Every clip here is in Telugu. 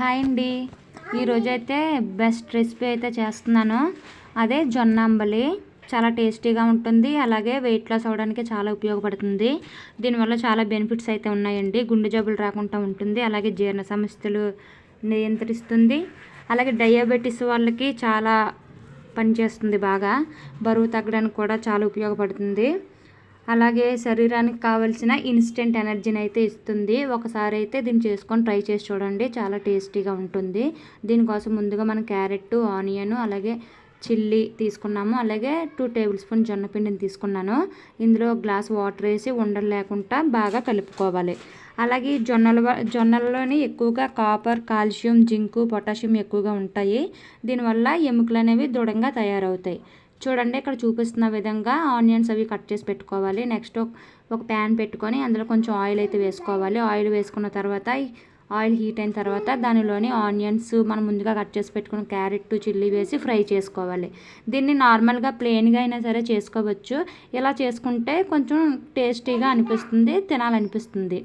హాయ్ అండి. ఈరోజైతే బెస్ట్ రెసిపీ అయితే చేస్తున్నాను. అదే జొన్న అంబలి చాలా టేస్టీగా ఉంటుంది. అలాగే వెయిట్ లాస్ అవ్వడానికి చాలా ఉపయోగపడుతుంది. దీనివల్ల చాలా బెనిఫిట్స్ అయితే ఉన్నాయండి. గుండె జబ్బులు రాకుండా ఉంటుంది. అలాగే జీర్ణ సమస్యలు నియంత్రిస్తుంది. అలాగే డయాబెటీస్ వాళ్ళకి చాలా పనిచేస్తుంది బాగా. బరువు తగ్గడానికి కూడా చాలా ఉపయోగపడుతుంది. అలాగే శరీరానికి కావలసిన ఇన్స్టెంట్ ఎనర్జీని అయితే ఇస్తుంది. ఒకసారి అయితే దీన్ని చేసుకొని ట్రై చేసి చూడండి. చాలా టేస్టీగా ఉంటుంది. దీనికోసం ముందుగా మనం క్యారెట్ ఆనియన్ అలాగే చిల్లీ తీసుకున్నాము. అలాగే టూ టేబుల్ స్పూన్ జొన్న పిండిని తీసుకున్నాను. ఇందులో గ్లాస్ వాటర్ వేసి ఉండలు లేకుండా బాగా కలుపుకోవాలి. అలాగే జొన్నలు జొన్నల జొన్నలలోని ఎక్కువగా కాపర్ కాల్షియం జింకు పొటాషియం ఎక్కువగా ఉంటాయి. దీనివల్ల ఎముకలు అనేవి దృఢంగా తయారవుతాయి. చూడండి ఇక్కడ చూపిస్తున్న విధంగా ఆనియన్స్ అవి కట్ చేసి పెట్టుకోవాలి. నెక్స్ట్ ఒక- ప్యాన్ పెట్టుకొని అందులో కొంచెం ఆయిల్ అయితే వేసుకోవాలి. ఆయిల్ వేసుకున్న తర్వాత ఆయిల్ హీట్ అయిన తర్వాత దానిలోని ఆనియన్స్ మనం ముందుగా కట్ చేసి పెట్టుకున్న క్యారెట్ చిల్లీ వేసి ఫ్రై చేసుకోవాలి. దీన్ని నార్మల్గా ప్లెయిన్గా అయినా సరే చేసుకోవచ్చు. ఇలా చేసుకుంటే కొంచెం టేస్టీగా అనిపిస్తుంది తినాలనిపిస్తుంది.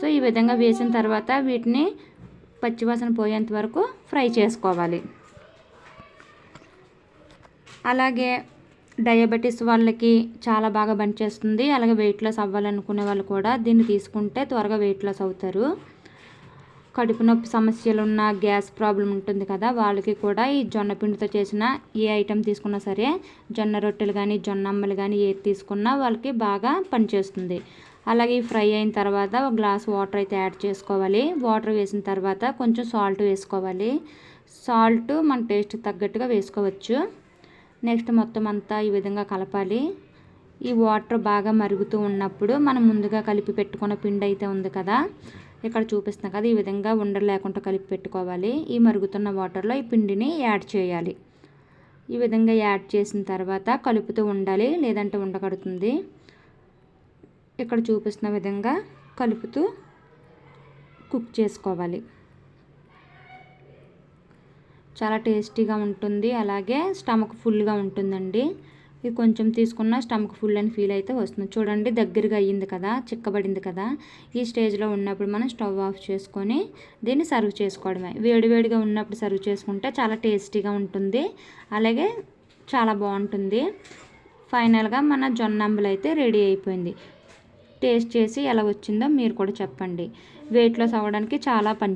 సో ఈ విధంగా వేసిన తర్వాత వీటిని పచ్చివాసన పోయేంత వరకు ఫ్రై చేసుకోవాలి. అలాగే డయాబెటీస్ వాళ్ళకి చాలా బాగా పనిచేస్తుంది అలాగే వెయిట్ లాస్ అవ్వాలనుకునే వాళ్ళు కూడా దీన్ని తీసుకుంటే త్వరగా వెయిట్ లాస్ అవుతారు. కడుపు నొప్పి సమస్యలు ఉన్న గ్యాస్ ప్రాబ్లం ఉంటుంది కదా వాళ్ళకి కూడా ఈ జొన్న పిండితో చేసిన ఏ ఐటెం తీసుకున్నా సరే జొన్న రొట్టెలు కానీ జొన్న అమ్మలు కానీ ఏది తీసుకున్నా వాళ్ళకి బాగా పనిచేస్తుంది అలాగే ఈ ఫ్రై అయిన తర్వాత ఒక గ్లాస్ వాటర్ అయితే యాడ్ చేసుకోవాలి. వాటర్ వేసిన తర్వాత కొంచెం సాల్ట్ వేసుకోవాలి. సాల్ట్ మన టేస్ట్ తగ్గట్టుగా వేసుకోవచ్చు. నెక్స్ట్ మొత్తం అంతా ఈ విధంగా కలపాలి. ఈ వాటర్ బాగా మరుగుతూ ఉన్నప్పుడు మనం ముందుగా కలిపి పెట్టుకున్న పిండి అయితే ఉంది కదా ఇక్కడ చూపిస్తున్నా కదా ఈ విధంగా ఉండలు లేకుండా కలిపి పెట్టుకోవాలి. ఈ మరుగుతున్న వాటర్లో ఈ పిండిని యాడ్ చేయాలి. ఈ విధంగా యాడ్ చేసిన తర్వాత కలుపుతూ ఉండాలి లేదంటే ఉండగడుతుంది ఇక్కడ చూపిస్తున్న విధంగా కలుపుతూ కుక్ చేసుకోవాలి. చాలా టేస్టీగా ఉంటుంది. అలాగే స్టమక్ ఫుల్గా ఉంటుందండి. ఇది కొంచెం తీసుకున్న స్టమక్ ఫుల్ అని ఫీల్ అయితే వస్తుంది. చూడండి దగ్గరగా అయ్యింది కదా చిక్కబడింది కదా. ఈ స్టేజ్లో ఉన్నప్పుడు మనం స్టవ్ ఆఫ్ చేసుకొని దీన్ని సర్వ్ చేసుకోవడమే. వేడివేడిగా ఉన్నప్పుడు సర్వ్ చేసుకుంటే చాలా టేస్టీగా ఉంటుంది. అలాగే చాలా బాగుంటుంది. ఫైనల్గా మన జొన్న అంబలు అయితే రెడీ అయిపోయింది. టేస్ట్ చేసి ఎలా వచ్చిందో మీరు కూడా చెప్పండి. వెయిట్ లాస్ అవ్వడానికి చాలా పని